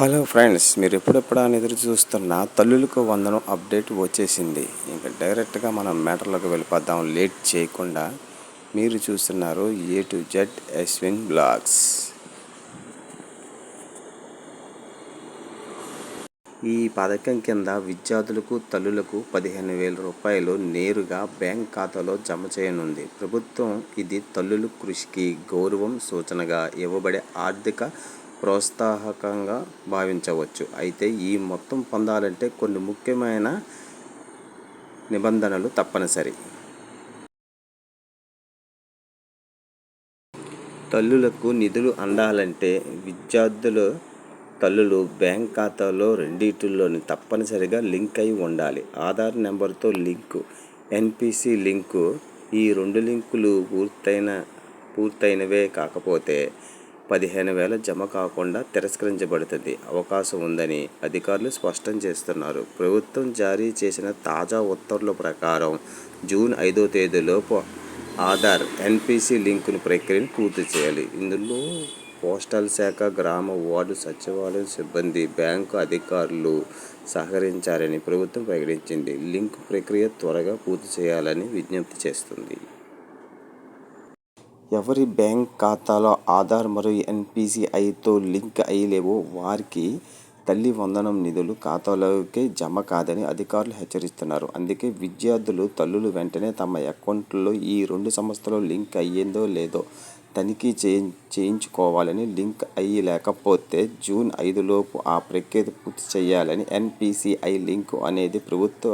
Hello friends మీరు ఎప్పుడెప్పుడు అని ఎదురు చూస్తున్న తల్లులకు వందనం అప్డేట్ వచ్చేసింది. ఇంకా డైరెక్ట్గా మనం మ్యాటర్లోకి వెళ్ళిపోద్దాం లేట్ చేయకుండా మీరు చూస్తున్నారు ఏ టు జెడ్ ఎస్విన్ బ్లాగ్స్ ఈ పథకం కింద విద్యార్థులకు తల్లులకు పదిహేను వేల రూపాయలు నేరుగా బ్యాంక్ ఖాతాలో జమ చేయనుంది. ప్రభుత్వం ఇది తల్లుల కృషికి గౌరవం సూచనగా ఇవ్వబడే ఆర్థిక ప్రోత్సాహకంగా భావించవచ్చు. అయితే ఈ మొత్తం పొందాలంటే కొన్ని ముఖ్యమైన నిబంధనలు తప్పనిసరి. తల్లులకు నిధులు అందాలంటే విద్యార్థుల తల్లులు బ్యాంక్ ఖాతాలో రెండింటిలోని తప్పనిసరిగా లింక్ అయి ఉండాలి. ఆధార్ నెంబర్తో లింకు ఎన్పిసి లింకు ఈ రెండు లింకులు పూర్తయిన పూర్తయినవే కాకపోతే పదిహేను వేల జమ కాకుండా తిరస్కరించబడుతుంది. అవకాశం ఉందని అధికారులు స్పష్టం చేస్తున్నారు. ప్రభుత్వం జారీ చేసిన తాజా ఉత్తర్వుల ప్రకారం జూన్ ఐదో తేదీలోపు ఆధార్ ఎన్పిసి లింకును ప్రక్రియను పూర్తి చేయాలి. ఇందులో పోస్టల్ శాఖ గ్రామ వార్డు సచివాలయం సిబ్బంది బ్యాంకు అధికారులు సహకరించారని ప్రభుత్వం ప్రకటించింది. లింక్ ప్రక్రియ త్వరగా పూర్తి చేయాలని విజ్ఞప్తి చేస్తుంది. ఎవరి బ్యాంక్ ఖాతాలో ఆధార్ మరియు ఎన్పిసిఐతో లింక్ అయ్యలేవో వారికి తల్లి వందనం నిధులు ఖాతాలోకి జమ కాదని అధికారులు హెచ్చరిస్తున్నారు. అందుకే విద్యార్థులు తల్లులు వెంటనే తమ అకౌంట్లో ఈ రెండు సంస్థలు లింక్ అయ్యిందో లేదో తనిఖీ చేయించుకోవాలని లింక్ అయ్యి లేకపోతే జూన్ ఐదులోపు ఆ ప్రక్రియ పూర్తి చేయాలని ఎన్పిసిఐ లింక్ అనేది ప్రభుత్వ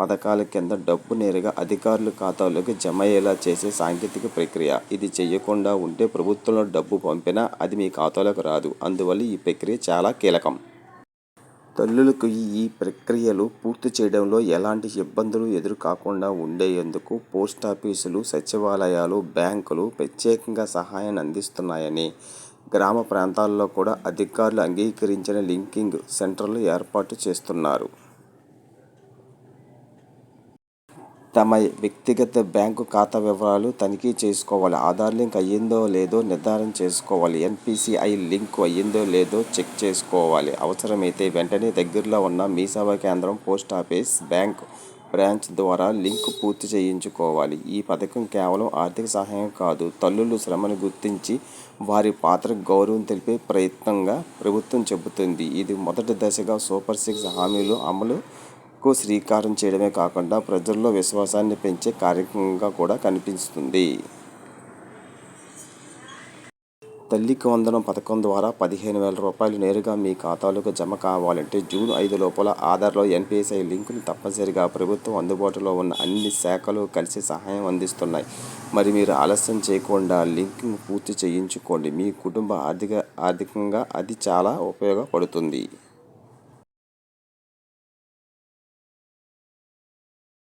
పథకాల కింద డబ్బు నేరుగా అధికారుల ఖాతాలోకి జమ అయ్యేలా చేసే సాంకేతిక ప్రక్రియ. ఇది చేయకుండా ఉంటే ప్రభుత్వంలో డబ్బు పంపినా అది మీ ఖాతాలోకి రాదు. అందువల్ల ఈ ప్రక్రియ చాలా కీలకం. తల్లులకు ఈ ప్రక్రియలు పూర్తి చేయడంలో ఎలాంటి ఇబ్బందులు ఎదురు కాకుండా ఉండేందుకు పోస్టాఫీసులు సచివాలయాలు బ్యాంకులు ప్రత్యేకంగా సహాయాన్ని అందిస్తున్నాయని గ్రామ ప్రాంతాల్లో కూడా అధికారులు అంగీకరించిన లింకింగ్ సెంటర్లు ఏర్పాటు చేస్తున్నారు. తమ వ్యక్తిగత బ్యాంకు ఖాతా వివరాలు తనిఖీ చేసుకోవాలి. ఆధార్ లింక్ అయ్యిందో లేదో నిర్ధారణ చేసుకోవాలి. ఎన్పిసిఐ లింక్ అయ్యిందో లేదో చెక్ చేసుకోవాలి. అవసరమైతే వెంటనే దగ్గరలో ఉన్న మీ సేవా కేంద్రం పోస్ట్ ఆఫీస్ బ్యాంక్ బ్రాంచ్ ద్వారా లింక్ పూర్తి చేయించుకోవాలి. ఈ పథకం కేవలం ఆర్థిక సహాయం కాదు. తల్లులు శ్రమను గుర్తించి వారి పాత్రకు గౌరవం తెలిపే ప్రయత్నంగా ప్రభుత్వం చెబుతుంది. ఇది మొదటి దశగా సూపర్ సిక్స్ హామీలు అమలు కు శ్రీకారం చేయడమే కాకుండా ప్రజల్లో విశ్వాసాన్ని పెంచే కార్యక్రమంగా కూడా కనిపిస్తుంది. తల్లికి వందనం పథకం ద్వారా పదిహేను వేల రూపాయలు నేరుగా మీ ఖాతాలోకి జమ కావాలంటే జూన్ ఐదు లోపల ఆధార్లో ఎన్పిఎస్ఐ లింకును తప్పనిసరిగా ప్రభుత్వం అందుబాటులో ఉన్న అన్ని శాఖలు కలిసి సహాయం అందిస్తున్నాయి. మరి మీరు ఆలస్యం చేయకుండా లింక్ను పూర్తి చేయించుకోండి. మీ కుటుంబ ఆర్థిక ఆర్థికంగా అది చాలా ఉపయోగపడుతుంది.